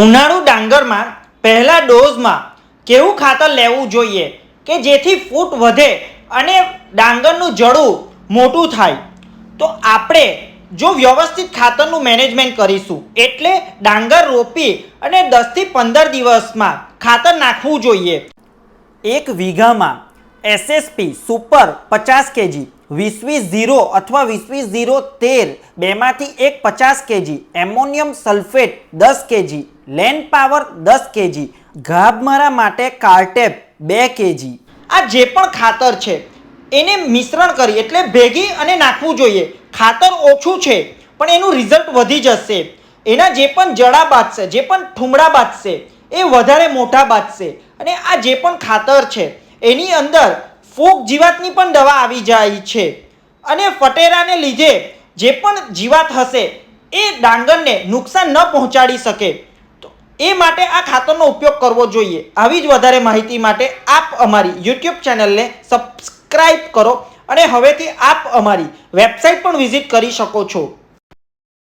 ઉનાળુ ડાંગરમાં પહેલા ડોઝમાં કેવું ખાતર લેવું જોઈએ કે જેથી ફૂટ વધે અને ડાંગરનું જડું મોટું થાય? તો આપણે જો વ્યવસ્થિત ખાતરનું મેનેજમેન્ટ કરીશું, એટલે ડાંગર રોપી અને દસથી પંદર દિવસમાં ખાતર નાખવું જોઈએ. એક વીઘામાં એસએસપી સુપર પચાસ કેજી વીસ વીસ ઝીરો અથવા વીસ વીસ ઝીરો તેર, બેમાંથી એક પચાસ કેજી, એમોનિયમ સલ્ફેટ દસ કેજી લેન્ડ પાવર દસ કેજી. ગાભમારા માટે કાર્ટેપ બે કેજી. આ જે પણ ખાતર છે, એને મિશ્રણ કરી એટલે ભેગી અને નાખવું જોઈએ. ખાતર ઓછું છે, પણ એનું રિઝલ્ટ વધી જશે. એના જે પણ જડા બાંધશે જે પણ ઠુમડા બાંધશે એ વધારે મોટા બાંધશે અને આ જે પણ ખાતર છે, એની અંદર ફૂગ જીવાતની પણ દવા આવી જાય છે. અને ફટેરાને લીધે જે પણ જીવાત હશે, એ ડાંગરને નુકસાન ન પહોંચાડી શકે. એ માટે આ ખાતરનો ઉપયોગ કરવો જોઈએ. આવી જ વધારે માહિતી માટે આપ અમારી યુટ્યુબ ચેનલને સબસ્ક્રાઈબ કરો અને હવેથી આપ અમારી વેબસાઇટ પણ વિઝિટ કરી શકો છો.